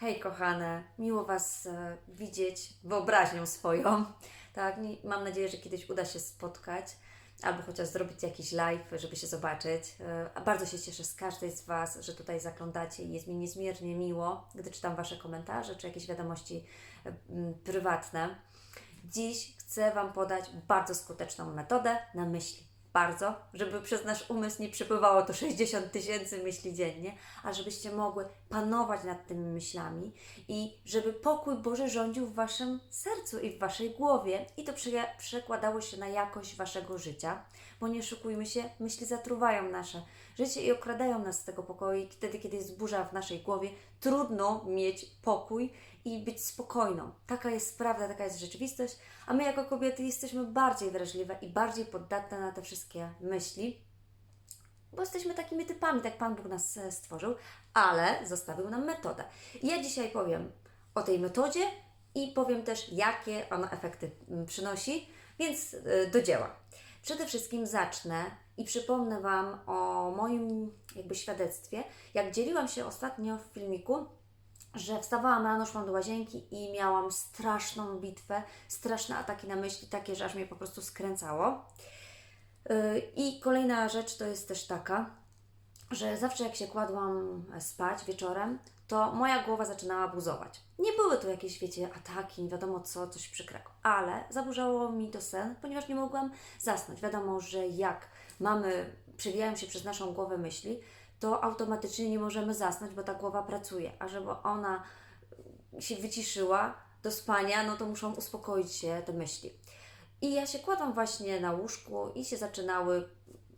Hej kochane, miło Was e, widzieć wyobraźnią swoją. Tak, mam nadzieję, że kiedyś uda się spotkać albo chociaż zrobić jakiś live, żeby się zobaczyć. E, bardzo się cieszę z każdej z Was, że tutaj zaglądacie i jest mi niezmiernie miło, gdy czytam Wasze komentarze czy jakieś wiadomości e, prywatne. Dziś chcę Wam podać bardzo skuteczną metodę na myśli. Bardzo, żeby przez nasz umysł nie przepływało to 60 tysięcy myśli dziennie, a żebyście mogły panować nad tymi myślami i żeby pokój Boży rządził w Waszym sercu i w Waszej głowie. I to prze- przekładało się na jakość Waszego życia, bo nie szukujmy się, myśli zatruwają nasze życie i okradają nas z tego pokoju. I wtedy, kiedy jest burza w naszej głowie, trudno mieć pokój i być spokojną. Taka jest prawda, taka jest rzeczywistość, a my jako kobiety jesteśmy bardziej wrażliwe i bardziej poddatne na te wszystkie myśli, bo jesteśmy takimi typami, tak Pan Bóg nas e, stworzył, ale zostawił nam metodę. Ja dzisiaj powiem o tej metodzie i powiem też, jakie ona efekty mm, przynosi, więc e, do dzieła. Przede wszystkim zacznę i przypomnę Wam o moim jakby świadectwie, jak dzieliłam się ostatnio w filmiku, że wstawałam rano, szłam do łazienki i miałam straszną bitwę, straszne ataki na myśli, takie, że aż mnie po prostu skręcało. Yy, I kolejna rzecz to jest też taka, że zawsze jak się kładłam spać wieczorem, to moja głowa zaczynała buzować. Nie były to jakieś, wiecie, ataki, nie wiadomo co, coś przykrego, ale zaburzało mi to sen, ponieważ nie mogłam zasnąć. Wiadomo, że jak mamy, przewijają się przez naszą głowę myśli, to automatycznie nie możemy zasnąć, bo ta głowa pracuje, a żeby ona się wyciszyła do spania, no to muszą uspokoić się te myśli. I ja się kładłam właśnie na łóżku i się zaczynały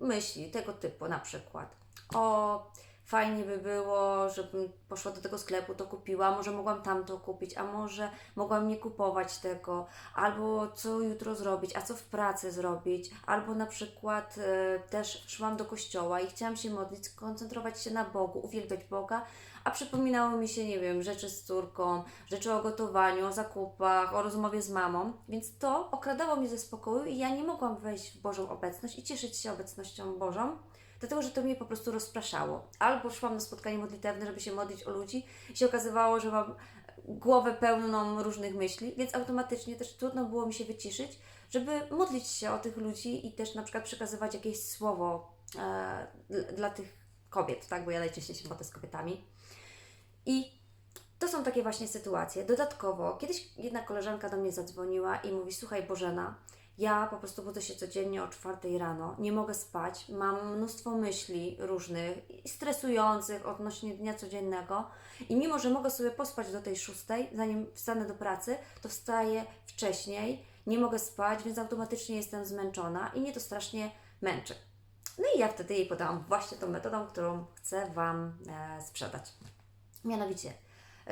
myśli tego typu, na przykład o fajnie by było, żebym poszła do tego sklepu, to kupiła, może mogłam tamto kupić, a może mogłam nie kupować tego, albo co jutro zrobić, a co w pracy zrobić, albo na przykład e, też szłam do kościoła i chciałam się modlić, skoncentrować się na Bogu, uwielbiać Boga, a przypominały mi się, nie wiem, rzeczy z córką, rzeczy o gotowaniu, o zakupach, o rozmowie z mamą, więc to okradało mnie ze spokoju i ja nie mogłam wejść w Bożą obecność i cieszyć się obecnością Bożą, dlatego że to mnie po prostu rozpraszało. Albo szłam na spotkanie modlitewne, żeby się modlić o ludzi i się okazywało, że mam głowę pełną różnych myśli, więc automatycznie też trudno było mi się wyciszyć, żeby modlić się o tych ludzi i też na przykład przekazywać jakieś słowo e, dla, tych kobiet, tak? Bo ja najczęściej się modlę z kobietami. I to są takie właśnie sytuacje. Dodatkowo, kiedyś jedna koleżanka do mnie zadzwoniła i mówi: Słuchaj, Bożena, ja po prostu budzę się codziennie o czwartej rano, nie mogę spać, mam mnóstwo myśli różnych, stresujących odnośnie dnia codziennego i mimo, że mogę sobie pospać do tej szóstej, zanim wstanę do pracy, to wstaję wcześniej, nie mogę spać, więc automatycznie jestem zmęczona i mnie to strasznie męczy. No i ja wtedy jej podałam właśnie tą metodą, którą chcę Wam e, sprzedać. Mianowicie,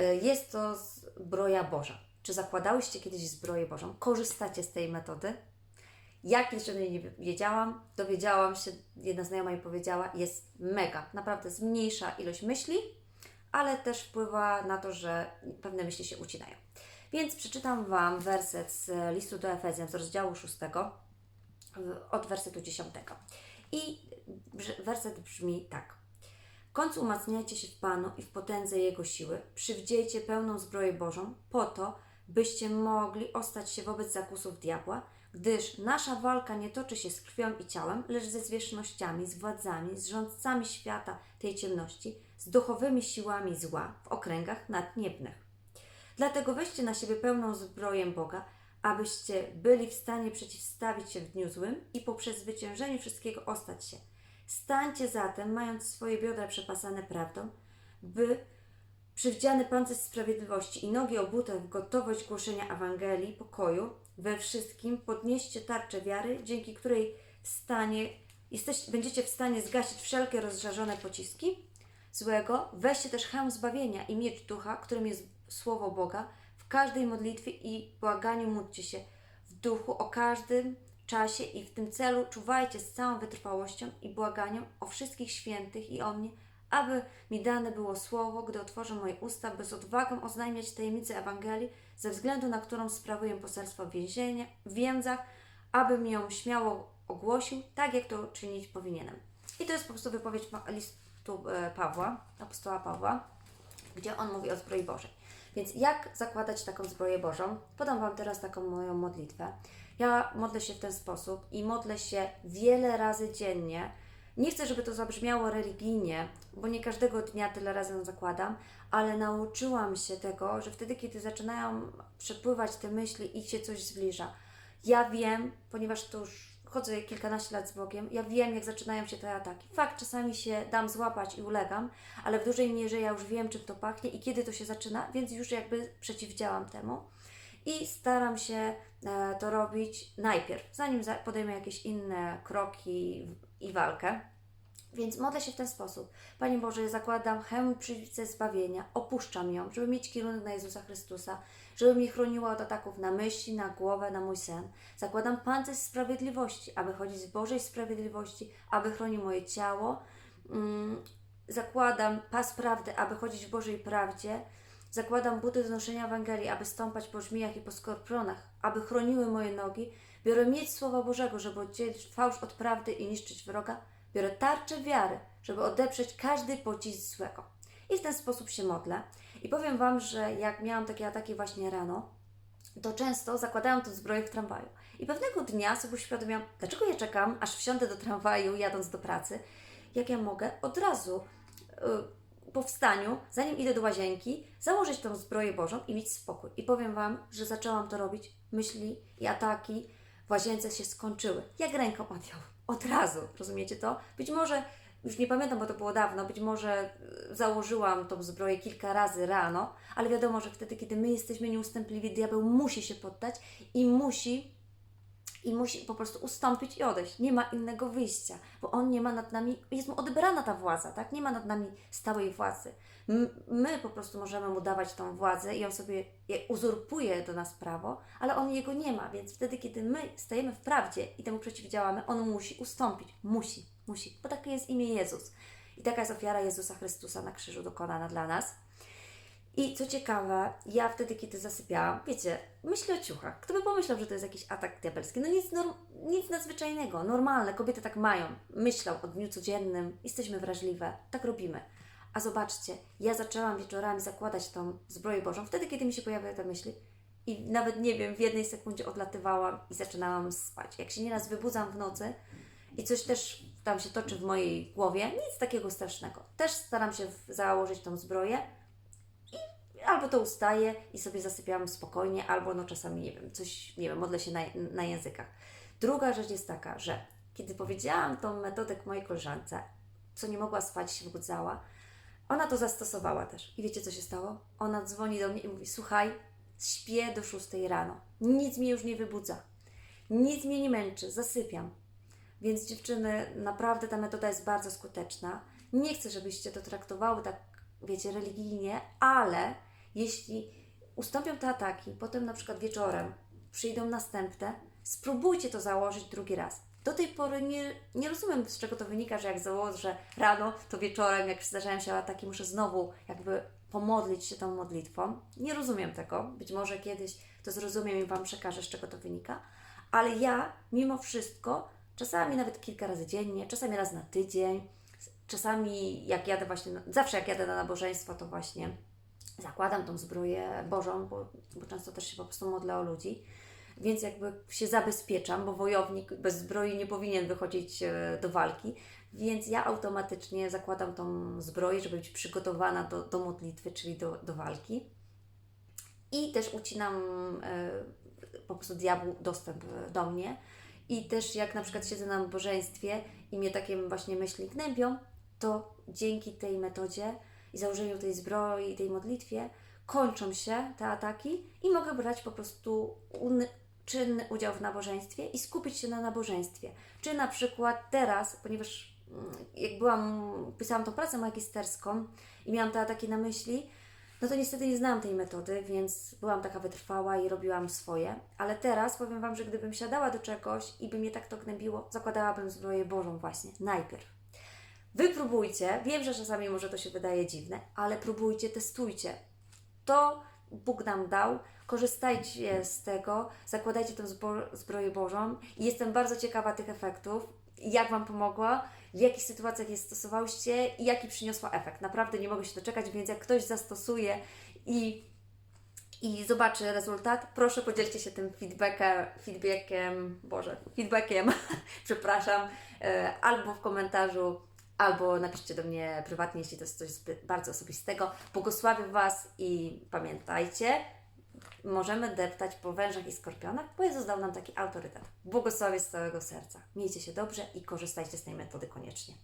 y, jest to zbroja Boża. Czy zakładałyście kiedyś zbroję Bożą? Korzystacie z tej metody? Jak jeszcze nie wiedziałam, dowiedziałam się, jedna znajoma mi powiedziała, jest mega. Naprawdę zmniejsza ilość myśli, ale też wpływa na to, że pewne myśli się ucinają. Więc przeczytam Wam werset z listu do Efezjan z rozdziału 6, od wersetu 10. I werset brzmi tak. W końcu umacniajcie się w Panu i w potędze Jego siły. Przywdziejcie pełną zbroję Bożą po to, byście mogli ostać się wobec zakusów diabła, gdyż nasza walka nie toczy się z krwią i ciałem, lecz ze zwierzchnościami, z władzami, z rządcami świata tej ciemności, z duchowymi siłami zła w okręgach nadniebnych. Dlatego weźcie na siebie pełną zbroję Boga, abyście byli w stanie przeciwstawić się w dniu złym i poprzez zwyciężenie wszystkiego ostać się. Stańcie zatem, mając swoje biodra przepasane prawdą, by przywdziany pancerz sprawiedliwości i nogi obute w gotowość głoszenia Ewangelii pokoju we wszystkim podnieście tarczę wiary, dzięki której w stanie, jesteś, będziecie w stanie zgasić wszelkie rozżarzone pociski złego. Weźcie też hełm zbawienia i miecz ducha, którym jest słowo Boga. W każdej modlitwie i błaganiu módlcie się w duchu o każdym czasie i w tym celu czuwajcie z całą wytrwałością i błaganiem o wszystkich świętych i o mnie, aby mi dane było słowo, gdy otworzę moje usta, by z odwagą oznajmiać tajemnicę Ewangelii, ze względu na którą sprawuję poselstwo w, więzach, abym ją śmiało ogłosił, tak jak to czynić powinienem. I to jest po prostu wypowiedź listu e, Pawła, apostoła Pawła. gdzie on mówi o zbroi Bożej. Więc jak zakładać taką zbroję Bożą? Podam Wam teraz taką moją modlitwę. Ja modlę się w ten sposób i modlę się wiele razy dziennie. Nie chcę, żeby to zabrzmiało religijnie, bo nie każdego dnia tyle razy zakładam, ale nauczyłam się tego, że wtedy, kiedy zaczynają przepływać te myśli i się coś zbliża, ja wiem, ponieważ to już chodzę kilkanaście lat z Bogiem, ja wiem, jak zaczynają się te ataki. Fakt, czasami się dam złapać i ulegam, ale w dużej mierze ja już wiem, czym to pachnie i kiedy to się zaczyna, więc już jakby przeciwdziałam temu. I staram się e, to robić najpierw, zanim za- podejmę jakieś inne kroki i walkę. Więc modlę się w ten sposób. Panie Boże, zakładam hełm i przyłbicę zbawienia, opuszczam ją, żeby mieć kierunek na Jezusa Chrystusa, żeby mnie chroniła od ataków na myśli, na głowę, na mój sen. Zakładam pancerz sprawiedliwości, aby chodzić z Bożej sprawiedliwości, aby chronił moje ciało. Mm, zakładam pas prawdy, aby chodzić w Bożej prawdzie. Zakładam buty do noszenia Ewangelii, aby stąpać po żmijach i po skorpionach, aby chroniły moje nogi. Biorę mieć Słowa Bożego, żeby oddzielić fałsz od prawdy i niszczyć wroga. Biorę tarczę wiary, żeby odeprzeć każdy pocisk złego. I w ten sposób się modlę. I powiem Wam, że jak miałam takie ataki właśnie rano, to często zakładałam tę zbroję w tramwaju. I pewnego dnia sobie uświadomiłam, dlaczego ja czekam, aż wsiądę do tramwaju jadąc do pracy, jak ja mogę od razu y, po wstaniu, zanim idę do łazienki, założyć tą zbroję Bożą i mieć spokój. I powiem Wam, że zaczęłam to robić, myśli i ataki w łazience się skończyły. Jak ręką odjął. Od razu, rozumiecie to? Być może, już nie pamiętam, bo to było dawno, być może y, założyłam tą zbroję kilka razy rano, ale wiadomo, że wtedy, kiedy my jesteśmy nieustępliwi, diabeł musi się poddać i musi i musi po prostu ustąpić i odejść. Nie ma innego wyjścia, bo on nie ma nad nami, jest mu odebrana ta władza, tak? Nie ma nad nami stałej władzy. My po prostu możemy mu dawać tą władzę i on sobie je- uzurpuje do nas prawo, ale on jego nie ma, więc wtedy, kiedy my stajemy w prawdzie i temu przeciwdziałamy, on musi ustąpić. Musi, musi, bo takie jest imię Jezus. I taka jest ofiara Jezusa Chrystusa na krzyżu dokonana dla nas. I co ciekawe, ja wtedy, kiedy zasypiałam, wiecie, myślę o ciuchach. Kto by pomyślał, że to jest jakiś atak diabelski? No nic, norm, nic nadzwyczajnego, normalne, kobiety tak mają. Myślą o dniu codziennym, jesteśmy wrażliwe, tak robimy. A zobaczcie, ja zaczęłam wieczorami zakładać tą zbroję Bożą, wtedy, kiedy mi się pojawiały te myśli. I nawet nie wiem, w jednej sekundzie odlatywałam i zaczynałam spać. Jak się nieraz wybudzam w nocy i coś też tam się toczy w mojej głowie, nic takiego strasznego. Też staram się założyć tą zbroję, albo to ustaję i sobie zasypiam spokojnie, albo no czasami, nie wiem, coś, nie wiem, modlę się na, na językach. Druga rzecz jest taka, że kiedy powiedziałam tą metodę mojej koleżance, co nie mogła spać, się wybudzała, ona to zastosowała też. I wiecie, co się stało? Ona dzwoni do mnie i mówi, słuchaj, śpię do 6 rano, nic mnie już nie wybudza, nic mnie nie męczy, zasypiam. Więc dziewczyny, naprawdę ta metoda jest bardzo skuteczna. Nie chcę, żebyście to traktowały tak, wiecie, religijnie, ale jeśli ustąpią te ataki, potem na przykład wieczorem przyjdą następne, spróbujcie to założyć drugi raz. Do tej pory nie, nie rozumiem, z czego to wynika, że jak założę rano, to wieczorem, jak zdarzają się ataki, muszę znowu jakby pomodlić się tą modlitwą. Nie rozumiem tego. Być może kiedyś to zrozumiem i Wam przekażę, z czego to wynika. Ale ja, mimo wszystko, czasami nawet kilka razy dziennie, czasami raz na tydzień, czasami jak jadę właśnie, zawsze jak jadę na nabożeństwo, to właśnie zakładam tą zbroję Bożą, bo, bo często też się po prostu modlę o ludzi, więc jakby się zabezpieczam, bo wojownik bez zbroi nie powinien wychodzić e, do walki, więc ja automatycznie zakładam tą zbroję, żeby być przygotowana do, do modlitwy, czyli do, do walki. I też ucinam e, po prostu diabłu dostęp do mnie. I też jak na przykład siedzę na nabożeństwie i mnie takie właśnie myśli gnębią, to dzięki tej metodzie i założeniu tej zbroi i tej modlitwie kończą się te ataki i mogę brać po prostu czynny udział w nabożeństwie i skupić się na nabożeństwie. Czy na przykład teraz, ponieważ mm, jak byłam, pisałam tą pracę magisterską i miałam te ataki na myśli, no to niestety nie znałam tej metody, więc byłam taka wytrwała i robiłam swoje. Ale teraz powiem Wam, że gdybym siadała do czegoś i by mnie tak to gnębiło, zakładałabym zbroję Bożą właśnie, najpierw. Wy próbujcie, wiem, że czasami może to się wydaje dziwne, ale próbujcie, testujcie. To Bóg nam dał, korzystajcie z tego, zakładajcie tę zbroję Bożą. Jestem bardzo ciekawa tych efektów, jak Wam pomogła, w jakich sytuacjach je stosowałyście? I jaki przyniosła efekt. Naprawdę nie mogę się doczekać, więc jak ktoś zastosuje i i zobaczy rezultat, proszę podzielcie się tym feedbackiem, feedbackiem, Boże, feedbackiem, przepraszam, e, albo w komentarzu, albo napiszcie do mnie prywatnie, jeśli to jest coś bardzo osobistego. Błogosławię Was i pamiętajcie, możemy deptać po wężach i skorpionach, bo Jezus dał nam taki autorytet. Błogosławię z całego serca. Miejcie się dobrze i korzystajcie z tej metody koniecznie.